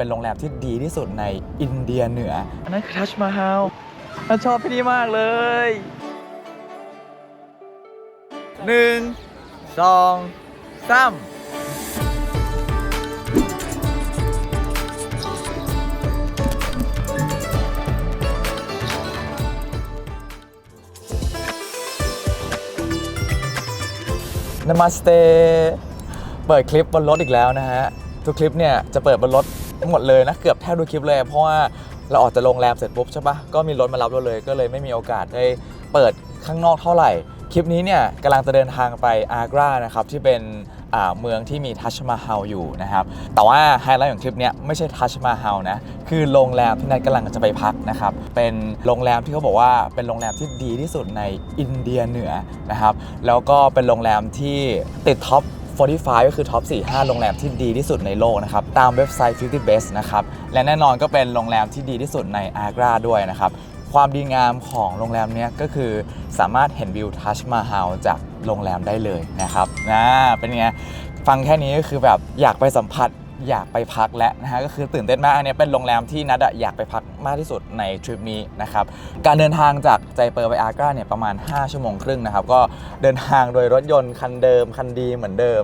เป็นโรงแรมที่ดีที่สุดในอินเดียเหนือ อันนั้นคือทัชมาฮาลฉันชอบที่นี่มากเลยหนึ่งสองสามนามาสเต เปิดคลิปบนรถอีกแล้วนะฮะ ทุกคลิปเนี่ยจะเปิดบนรถ หมดเลยนะเกือบแทบทุกคลิปเลย เพราะว่าเราออกจากโรงแรมเสร็จปุ๊บใช่ปะก็มีรถมารับเราเลย ก็เลยไม่มีโอกาสได้เปิดข้างนอกเท่าไหร่ คลิปนี้เนี่ยกำลังจะเดินทางไปอากรานะครับที่เป็นเมืองที่มีทัชมาฮาลอยู่นะครับ แต่ว่าไฮไลท์ของคลิปเนี้ยไม่ใช่ทัชมาฮาลนะ คือโรงแรมที่นัทกำลังจะไปพักนะครับ เป็นโรงแรมที่เขาบอกว่าเป็นโรงแรมที่ดีที่สุดในอินเดียเหนือนะครับ แล้วก็เป็นโรงแรมที่ติดท็อป 45 ก็คือท็อป 4-5 โรงแรมที่ดีที่สุดในโลกนะครับ ตามเว็บไซต์ 50 Best นะครับ และแน่นอนก็เป็นโรงแรมที่ดีที่สุดในอากราด้วยนะครับ ความดีงามของโรงแรมเนี้ยก็คือสามารถเห็นวิวทัชมาฮาลจากโรงแรมได้เลยนะครับนะเป็นไง ฟังแค่นี้ก็คือแบบอยากไปสัมผัส อยากไปพักแล้วนะฮะก็คือตื่นเต้นมากอันนี้เป็นโรงแรมที่นัดอยากไปพักมากที่สุดในทริปนี้นะครับการเดินทางจากใจเปอร์ไปอากราเนี่ยประมาณ 5 ชั่วโมงครึ่งนะครับก็เดินทางโดยรถยนต์คันเดิมคันดีเหมือนเดิม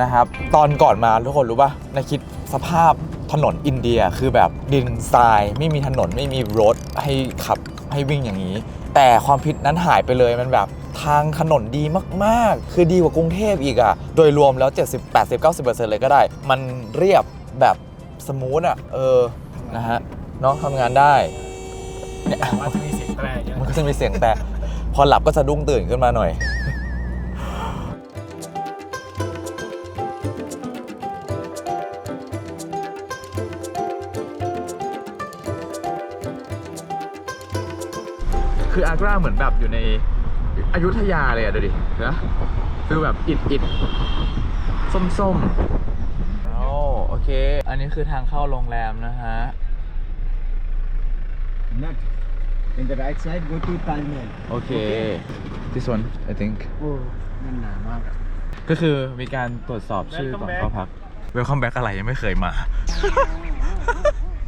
นะครับตอนก่อนมาทุกคนรู้ป่ะในคิดสภาพถนนอินเดียคือแบบดินทรายไม่มีถนนไม่มีรถให้ขับ ให้วิ่งอย่างนี้ แต่ความผิดนั้นหายไปเลยมันแบบทางถนนดีมาก ๆ คือดีกว่ากรุงเทพอีกอะโดยรวมแล้ว 70 80 90 เลยก็ได้ มันเรียบแบบสมูทอะเออ นะฮะน้องทำงานได้เนี่ยว่าจะมีเสียงแตรเยอะมันก็จะมีเสียงแต่ พอหลับก็สะดุ้งตื่นขึ้นมาหน่อย คืออากราเหมือนแบบอยู่ในอยุธยาเลยอะดูดินะฟีลแบบอิดอิดส้มส้มๆโอ้โอเค อันนี้คือทางเข้าโรงแรมนะฮะ Nut. In the right side, go to Taj Mahal. โอเค this one I think โอ้นั่นหนามากอะก็คือมีการตรวจสอบชื่อก่อน Welcome เข้าพัก Welcome back อะไรยังไม่เคยมา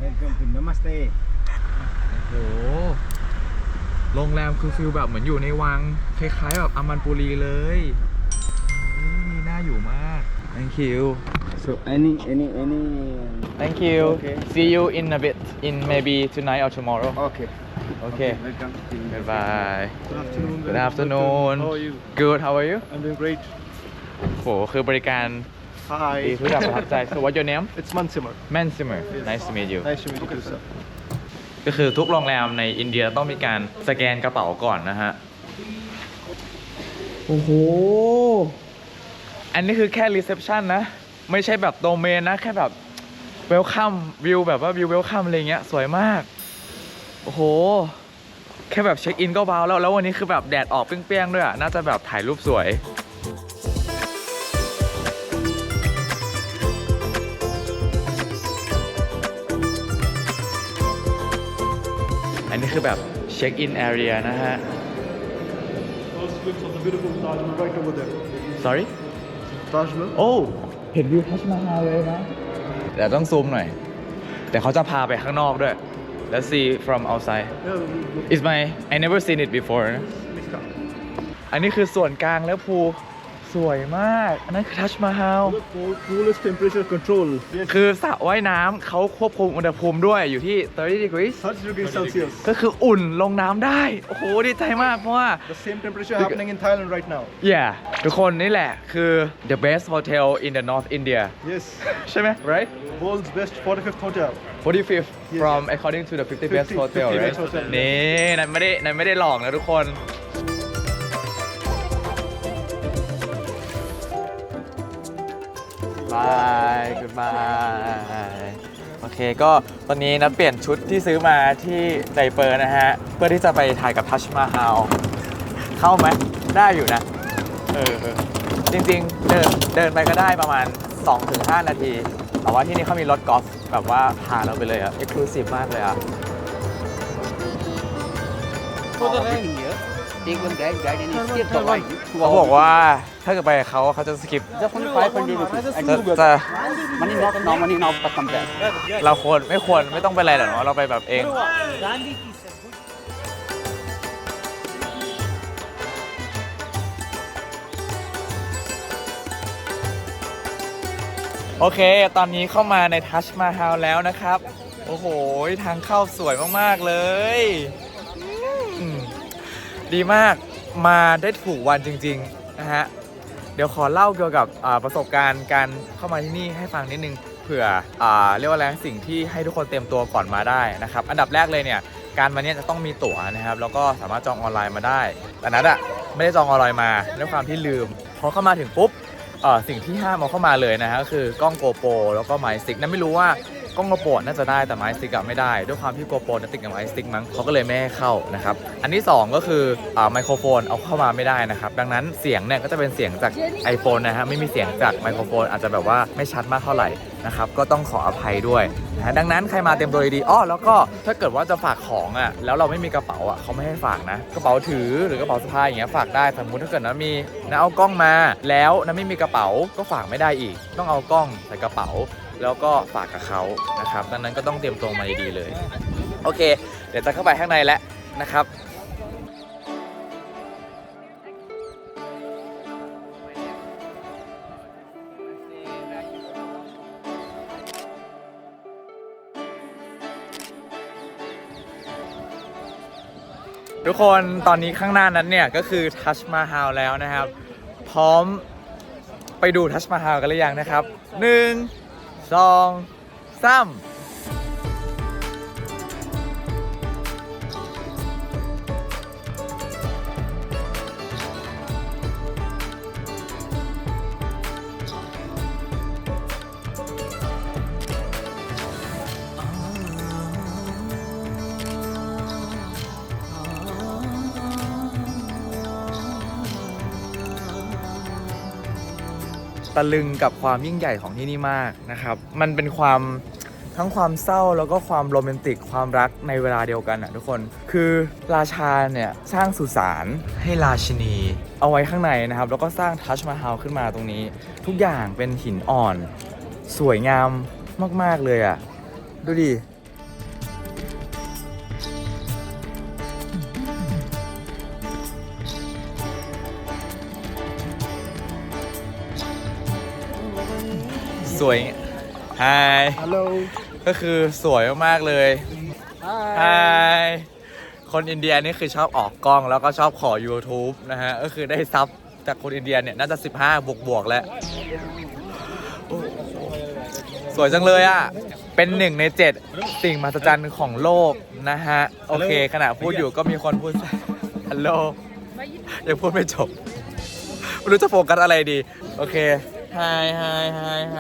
Welcome to Namaste. โอ้โห โรงแรมคือฟิลแบบเหมือนอยู่ในวัง คล้ายๆแบบอามันปุรีเลยนี่น่าอยู่มาก thank you So any any any. thank you Okay. see you in a bit in maybe tonight or tomorrow Okay. okay Welcome. goodbye Good afternoon. good afternoon How are you? good how are you I'm doing great. โหคือบริการ Hi. ดีทุกอย่างประทับใจ so what your name It's Mansimar. Mansimer nice to meet you Nice to meet you too, sir. ก็คือทุกโรงแรมในอินเดียต้องมีการสแกนกระเป๋าก่อนนะฮะ โอ้โห อันนี้คือแค่รีเซพชันนะ ไม่ใช่แบบโดเมนนะ แค่แบบเวลคัมวิวแบบว่าวิวเวลคัมอะไรเงี้ยสวยมาก โอ้โห แค่แบบเช็คอินก็ว้าวแล้ว แล้ววันนี้คือแบบแดดออกเปรี้ยงๆด้วยอะ น่าจะแบบถ่ายรูปสวย คือแบบเช็คอินแอเรียนะฮะ First glimpse of the beautiful Taj Mahal right over there. sorry Taj Mahal. โอ้เห็นวิวทัชมาฮาลเลยนะเดี๋ยวต้องซูมหน่อย แต่เขาจะพาไปข้างนอกด้วย Let's see from outside Yeah, It's my I never seen it before นะ please come. อันนี้คือส่วนกลางแล้วภู สวยมาก อันนั้นคือทัชมาฮาล The pool, pool is temperature control. Yes. คือสระว่ายน้ำเขาควบคุมอุณหภูมิด้วยอยู่ที่ 30 degrees 30 degrees Celsius. ก็คืออุ่นลงน้ำได้ โอ้โห ดีใจมากเพราะว่า The same temperature happening in Thailand right now. yeah ทุกคนนี่แหละคือ the best hotel in the North India Yes. ใช่ไหม right World's best 45th hotel. 45th from according to the 50 best 50 hotel 50 right best hotel นี่นั่นไม่ได้นั่นไม่ได้หลอกนะทุกคน บาย goodbye โอเคก็ตอนนี้นัดเปลี่ยนชุดที่ซื้อมาที่ไดเปอร์นะฮะ เพื่อที่จะไปถ่ายกับทัชมาฮาลเข้าไหมได้อยู่นะ เออเออจริงๆ เดินเดินไปก็ได้ประมาณ 2-5 นาที แต่ว่าที่นี่เขามีรถกอล์ฟแบบว่าพาเราไปเลยอะเอ็กซ์คลูซีฟมากเลยอะ For the rain here. Take one guide, guide and he still provide you. two เขาบอกว่าถ้าเกิดไปกับเขาเขาจะสกิป Just only 500 rupees. จะ you จะ money not now, money now, but come back. เราควรไม่ควรไม่ต้องไปอะไรหรอกเนาะเราไปแบบเอง โอเค ตอนนี้เข้ามาในทัชมาฮาลแล้วนะครับ โอ้โห ทางเข้าสวยมาก ๆ เลย ดีมากมาได้ถูกวันจริงๆนะฮะเดี๋ยวขอเล่าเกี่ยวกับประสบการณ์การเข้ามาที่นี่ให้ฟังนิดนึงเผื่ออเรียกว่าอะไรสิ่งที่ให้ทุกคนเตรียมตัวก่อนมาได้นะครับ อันดับแรกเลยเนี่ยการมาเนี่ยจะต้องมีตั๋วนะครับ แล้วก็สามารถจองออนไลน์มาได้ แต่นัดอะไม่ได้จองออนไลน์มาด้วยความที่ลืมพอเข้ามาถึงปุ๊บสิ่งที่ห้ามเอาเข้ามาเลยนะฮะก็คือกล้องโกโปรแล้วก็ไมค์สติ๊กนั่นไม่รู้ว่า กล้องโกโปรน่าจะได้แต่ไมค์สติ๊กอะไม่ได้ ด้วยความที่โกโปรนั้นติดกับไมค์สติ๊กมั้งเขาก็เลยไม่ให้เข้านะครับอันที่สองก็คือไมโครโฟนเอาเข้ามาไม่ได้นะครับดังนั้นเสียงเนี่ยก็จะเป็นเสียงจาก iPhone นะฮะไม่มีเสียงจากไมโครโฟนอาจจะแบบว่าไม่ชัดมากเท่าไหร่นะครับก็ต้องขออภัยด้วยนะดังนั้นใครมาเต็มตัวดีอ้อแล้วก็ถ้าเกิดว่าจะฝากของอะแล้วเราไม่มีกระเป๋าอะเขาไม่ให้ฝากนะกระเป๋าถือหรือกระเป๋าสะพายอย่างเงี้ยฝากได้สมมติถ้าเกิดนะมีนะเอากล้องมา แล้วนะไม่มีกระเป๋าก็ฝากไม่ได้อีก ต้องเอากล้องใส่กระเป๋า แล้วก็ฝากกับเขานะครับดังนั้นก็ต้องเตรียมตัวมาดีๆเลย โอเค เดี๋ยวจะเข้าไปข้างในแล้วนะครับ ทุกคนตอนนี้ข้างหน้านั้นเนี่ยก็คือทัชมาฮาลแล้วนะครับ พร้อมไปดูทัชมาฮาลกันหรือยังนะครับหนึ่งสองสาม ตะลึงกับความยิ่งใหญ่ของที่นี่มากนะครับ มันเป็นความทั้งความเศร้าแล้วก็ความโรแมนติกความรักในเวลาเดียวกันอะทุกคนคือราชาเนี่ยสร้างสุสานให้ราชินี เอาไว้ข้างในนะครับ แล้วก็สร้างทัชมาฮาลขึ้นมาตรงนี้ ทุกอย่างเป็นหินอ่อน สวยงามมาก ๆ เลยอะ ดูดิ สวยไฮ Hello. ก็คือสวยมากๆเลยไฮ Hi. คนอินเดียนี่คือชอบออกกล้องแล้วก็ชอบขอ YouTube นะฮะ ก็คือได้ซับจากคนอินเดียเนี่ยน่าจะ 15 บวกบวกๆแล้วโอ้โหสวยจังเลยอะ เป็นหนึ่งในเจ็ดสิ่งมหัศจรรย์ของโลกนะฮะ โอเค ขณะพูดอยู่ก็มีคนพูดฮัลโหลยังพูดไม่จบ ไม่รู้จะโฟกัสอะไรดี โอเค ไฮไฮไฮไฮ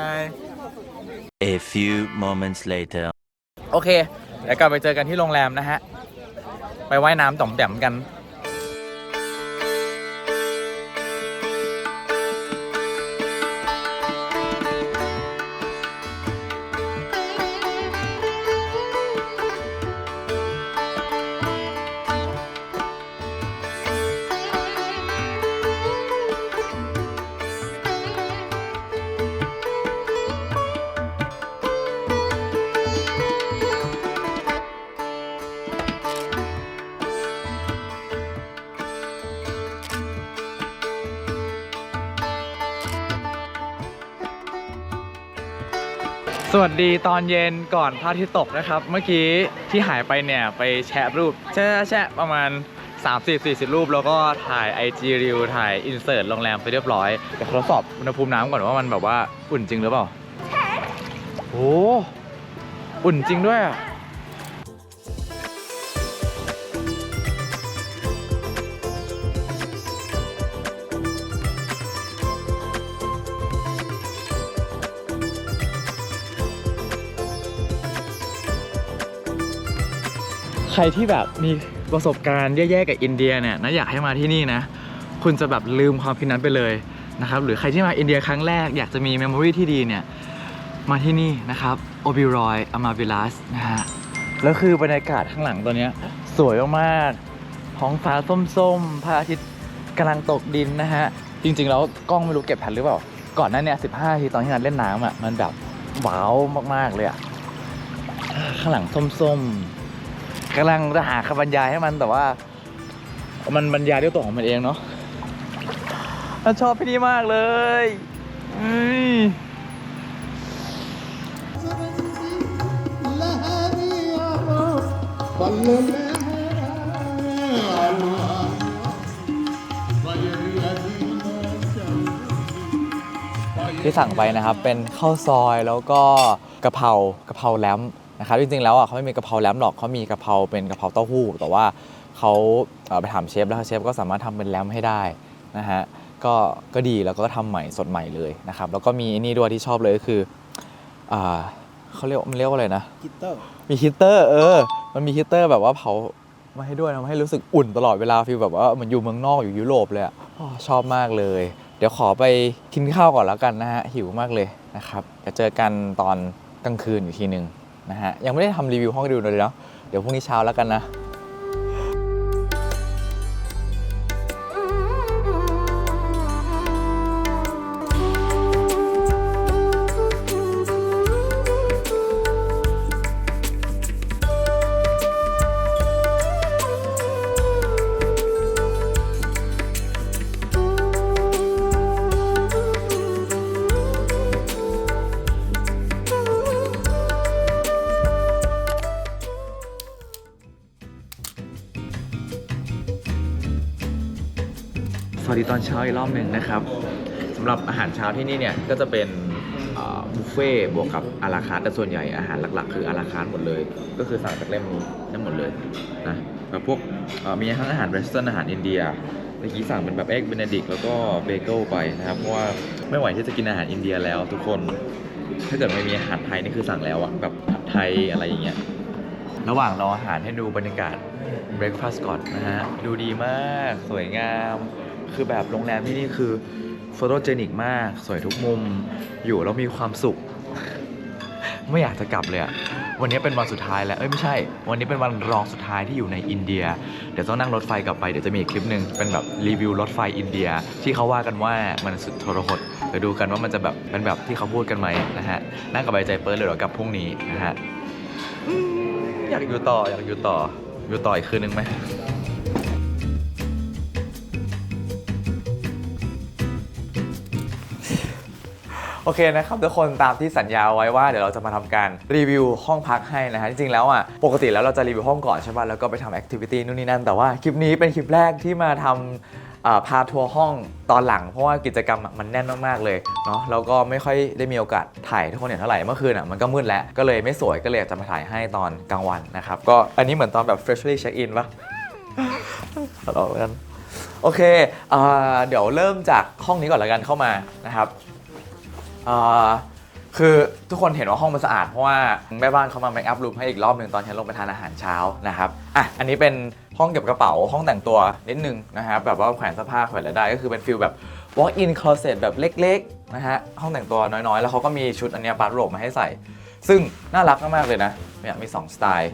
A few moments later. โอเคเดี๋ยวกลับไปเจอกันที่โรงแรมนะฮะ ไปว่ายน้ำต่อมแต้มกัน สวัสดีตอนเย็นก่อนพระอาทิตย์ตกนะครับ เมื่อกี้ที่หายไปเนี่ย ไปแชะรูป แชะแชะประมาณ 30 40 รูป แล้วก็ถ่าย IG รีวถ่ายอินเสิร์ตโรงแรมไปเรียบร้อยเดี๋ยวทดสอบอุณหภูมิน้ำก่อนว่ามันแบบว่าอุ่นจริงหรือเปล่าโอ้อุ่นจริงด้วยอะ รที่แบบมีประสบการณ์แย่ๆกับอินเดียเนี่ยนะอยากให้มาที่นี่นะ คุณจะแบบลืมความคิดนั้นไปเลยนะครับหรือใครที่มาอินเดียครั้งแรกอยากจะมีเมมโมรีที่ดีเนี่ยมาที่นี่นะครับโอบิรอยอามาวิลัสนะฮะแล้วคือบรรยากาศข้างหลังตัวเนี้ยสวยมากๆท้องฟ้าส้มๆพระอาทิตย์กำลังตกดินนะฮะจริงๆแล้วกล้องไม่รู้เก็บทันหรือเปล่า ก่อนหน้าเนี้15ทีตอนที่นัดเล่นน้ำอะมันแบบว้าวมากๆเลยอะข้างหลังส้มๆ กำลังจะหาคำบรรยายให้มันแต่ว่า มันบรรยายด้วยตัวของมันเองเนาะเราชอบพี่นี่มากเลยที่สั่งไปนะครับเป็นข้าวซอยแล้วก็กะเพรากะเพราแล้ม นะครับจริงๆแล้วอะเขาไม่มีกะเพราแล้มหรอกเขามีกะเพราเป็นกะเพราเต้าหู้ แต่ว่าเขาเอ่อไปถามเชฟแล้วเชฟก็สามารถทำเป็นแล้มให้ได้นะฮะก็ก็ดีแล้วก็ทำใหม่สดใหม่เลยนะครับแล้วก็มีนี่ด้วยที่ชอบเลยก็คืออ่าเขาเรียกมันเรียกว่าอะไรนะฮิตเตอร์มีฮีตเตอร์เออ มันมีฮีตเตอร์แบบว่าเผามาให้ด้วยนะมาให้รู้สึกอุ่นตลอดเวลาฟีลแบบว่าเหมือนอยู่เมืองนอกอยู่ยุโรปเลยอะอ๋อชอบมากเลย เดี๋ยวขอไปกินข้าวก่อนแล้วกันนะฮะหิวมากเลยนะครับจะเจอกันตอนกลางคืนอีกทีหนึ่ง นะฮะยังไม่ได้ทำรีวิวห้องดูเลยเนาะเดี๋ยวพรุ่งนี้เช้าแล้วกันนะ อนเช้าอีกรอบหนึ่งนะครับสำหรับอาหารเช้าที่นี่เนี่ยก็จะเป็นบุฟเฟ่บวกกับอาราคาร์แต่ส่วนใหญ่อาหารหลักๆ คืออาราคาร์หมดเลย ก็คือสั่งจากเล่มนี้ทั้งหมดเลยนะแบบพวกมีทั้งอาหารเวสเทิร์นอาหารอินเดียเมื่อกี้สั่งเป็นแบบเอ็กเบนดิกแล้วก็เบเกิลไปนะครับเพราะว่าไม่ไหวที่จะกินอาหารอินเดียแล้ว ทุกคนถ้าเกิดไม่มีอาหารไทยนี่คือสั่งแล้วอะแบบผัดไทยอะไรอย่างเงี้ยระหว่างรออาหารให้ดูบรรยากาศเบรคฟาสต์ก่อนนะฮะดูดีมากสวยงาม คือแบบโรงแรมที่นี่คือโฟโตเจนิกมาก สวยทุกมุม อยู่แล้วมีความสุข ไม่อยากจะกลับเลยอะวันนี้เป็นวันสุดท้ายแล้ว เอ้ยไม่ใช่ วันนี้เป็นวันรองสุดท้ายที่อยู่ในอินเดีย เดี๋ยวต้องนั่งรถไฟกลับไป เดี๋ยวจะมีอีกคลิปหนึ่งเป็นแบบรีวิวรถไฟอินเดีย ที่เขาว่ากันว่ามันสุดทรหด เดี๋ยวดูกันว่ามันจะแบบเป็นแบบที่เขาพูดกันไหมนะฮะ นั่งกับใบใจเปิดเลยเดี๋ยวกลับพรุ่งนี้นะฮะ อยากอยู่ต่ออยากอยู่ต่อ อยู่ต่ออีกคืนนึงไหม โอเคนะครับทุกคนตามที่สัญญาไว้ว่าเดี๋ยวเราจะมาทำการรีวิวห้องพักให้นะฮะจริงๆแล้วอะปกติแล้วเราจะรีวิวห้องก่อนใช่ป่ะแล้วก็ไปทำแอคทิวิตี้นู่นนี่นั่นแต่ว่าคลิปนี้เป็นคลิปแรกที่มาทำอ่าพาทัวร์ห้องตอนหลังเพราะว่ากิจกรรมอะมันแน่นมากๆเลยเนาะแล้วก็ไม่ค่อยได้มีโอกาสถ่ายทุกคนเห็นเท่าไหร่เมื่อคืนอะมันก็มืดแล้วก็เลยไม่สวยก็เลยจะมาถ่ายให้ตอนกลางวันนะครับก็อันนี้เหมือนตอนแบบ freshly check in ปะตัดออกแล้วกันโอเคเอ่อเดี๋ยวเริ่มจากห้องนี้ก่อนละกันเข้ามานะครับ คือทุกคนเห็นว่าห้องมันสะอาดเพราะว่าแม่บ้านเขามาเมคอัพรูมให้อีกรอบหนึ่งตอนฉันลงไปทานอาหารเช้านะครับอะอันนี้เป็นห้องเก็บกระเป๋าห้องแต่งตัวนิดนึงนะครับแบบว่าแขวนเสื้อผ้าแขวนอะไรได้ก็คือเป็นฟิลแบบ walk in closet แบบเล็กๆนะฮะห้องแต่งตัวน้อยๆ แล้วเขาก็มีชุดอันนี้บาร์โรบมาให้ใส่ ซึ่งน่ารักมากๆเลยนะเนี่ยมี 2 สไตล์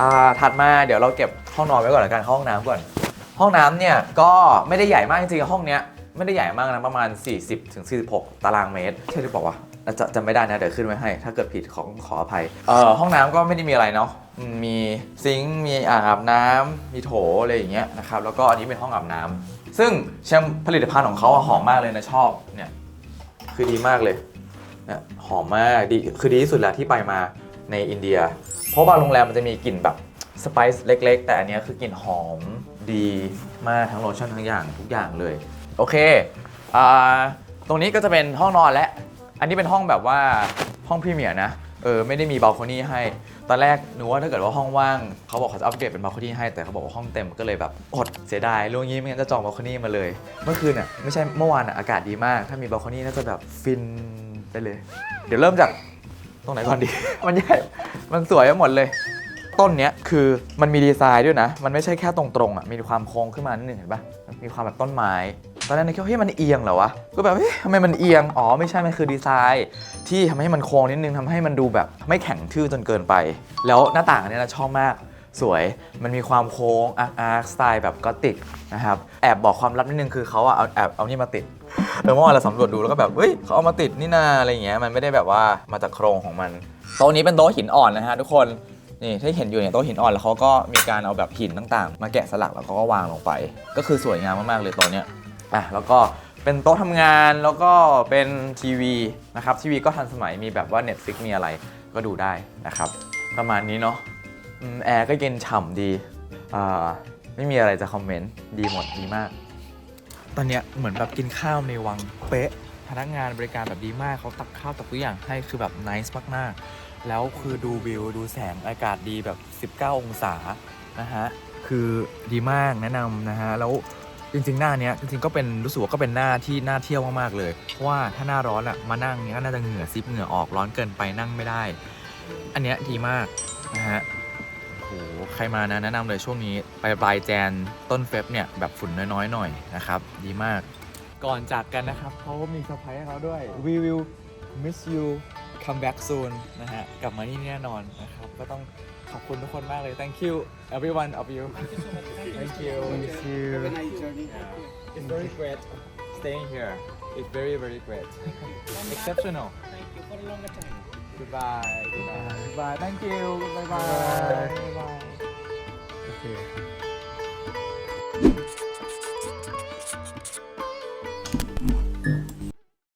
อ่าถัดมาเดี๋ยวเราเก็บห้องนอนไว้ก่อนละกันห้องน้ำก่อน ห้องน้ำเนี่ยก็ไม่ได้ใหญ่มากจริงๆห้องเนี้ย ไม่ได้ใหญ่มากนะ ประมาณ 40ถึง46 ตารางเมตร ใช่หรือเปล่าวะจะจำไม่ได้นะ เดี๋ยวขึ้นไว้ให้ ถ้าเกิดผิดของขออภัย เอ่อ ห้องน้ำก็ไม่ได้มีอะไรเนาะมมีซิงค์มีอ่างอาบน้ำมีโถอะไรอย่างเงี้ยนะครับแล้วก็อันนี้เป็นห้องอาบน้ำซึ่งแชมผลิตภัณฑ์ของเขาอะหอมมากเลยนะชอบเนี่ยคือดีมากเลยเนี่ยหอมมากดีคือดีที่สุดแล้วที่ไปมาในอินเดีย เพราะบางโรงแรมมันจะมีกลิ่นแบบสไปซ์เล็ก ๆ แต่อันเนี้ยคือกลิ่นหอมดีมากทั้งโลชั่นทั้งอย่างทุกอย่างเลย โอเคอ่าตรงนี้ก็จะเป็นห้องนอนและ อันนี้เป็นห้องแบบว่าห้องพรีเมียร์นะ เออไม่ได้มีบ a ลคอนี่ให้ ตอนแรกหนึกว่าถ้าเกิดว่าห้องว่างเขาบอกเขาจะอัปเกรดเป็นบ a ลคอนี่ให้ แต่เขาบอกว่าห้องเต็มก็เลยแบบอดเสียดายล่วงงี้ไม่งั้นจะจองบ a ลคอนี่มาเลย เมื่อคืนอะไม่ใช่เมื่อวานอะอากาศดีมาก ถ้ามีบ a ลคอนี่น่าจะแบบฟินไปเลย เดี๋ยวเริ่มจากตรงไหนก่อนดี มันใหญ่ มันสวยไปหมดเลย ต้นเนี้ยคือมันมีดีไซน์ด้วยนะ มันไม่ใช่แค่ตรงๆอะ มีความโค้งขึ้นมานิดนึงเห็นปะมีความแบบต้นไม้ ตอนแรกนึกว่าเฮ้ยมันเอียงเหรอวะ ก็แบบเฮ้ยทำไมมันเอียง อ๋อไม่ใช่ มันคือดีไซน์ ที่ทำให้มันโค้งนิดนึงทำให้มันดูแบบไม่แข็งทื่อจนเกินไป แล้วหน้าต่างอันเนี้ยนะชอบมากสวย มันมีความโค้งอาร์คสไตล์แบบก็ติกนะครับ แอบบอกความลับนิดนึงคือเขาอะเอาแอบเอานี่มาติดเออเมื่อวานเราสำรวจดูแล้วก็แบบ เฮ้ยเขาเอามาติดนี่นาอะไรอย่างเงี้ย มันไม่ได้แบบว่ามาจากโครงของมัน โต๊ะนี้เป็นโต๊ะหินอ่อนนะฮะทุกคน นี่ที่เห็นอยู่เนี่ยโต๊ะหินอ่อนแล้วเขาก็มีการเอาแบบหินต่างๆ มาแกะสลักแล้วเขาก็วางลงไป ก็คือสวยงามมากๆเลยโต๊ะเนี้ย อะแล้วก็เป็นโต๊ะทำงานแล้วก็เป็นทีวีนะครับทีวีก็ทันสมัยมีแบบว่า Netflix มีอะไรก็ดูได้นะครับ ประมาณนี้เนาะอืมแอร์ก็เย็นฉ่ำดีอ่าไม่มีอะไรจะคอมเมนต์ดีหมดดีมาก ตอนเนี้ยเหมือนแบบกินข้าวในวังเป๊ะ พนักงานบริการแบบดีมากเขาตักข้าวตักทุกอย่างให้คือแบบนิสมากๆ แล้วคือดูวิวดูแสงอากาศดีแบบ 19 องศานะฮะ คือดีมากแนะนำนะฮะ แล้ว จริงๆ หน้าเนี้ยจริงๆก็เป็นรู้สึกว่าก็เป็นหน้าที่น่าเที่ยวมากๆเลยเพราะว่าถ้าหน้าร้อนอะมานั่งเนี้ยก็น่าจะเหงื่อซิบเหงื่อออกร้อนเกินไปนั่งไม่ได้ อันเนี้ยดีมากนะฮะโอ้โหใครมานะแนะนำเลยช่วงนี้ไปปลายแจนต้นเฟบเนี่ยแบบฝุ่นน้อยๆหน่อยนะครับ ดีมากก่อนจากกันนะครับเขาก็มีเซอร์ไพรส์ให้เขาด้วย we will miss you come back soon นะฮะกลับมาที่นี่แน่นอนนะครับก็ต้อง อบคุณทุกคนมากเลย thank you everyone of you thank you thank you Have a nice journey. It's very great staying here. It's very, very great. Exceptional. Thank you for a longer time. Goodbye. Goodbye. Goodbye. Thank you. Bye bye. Bye bye. Okay.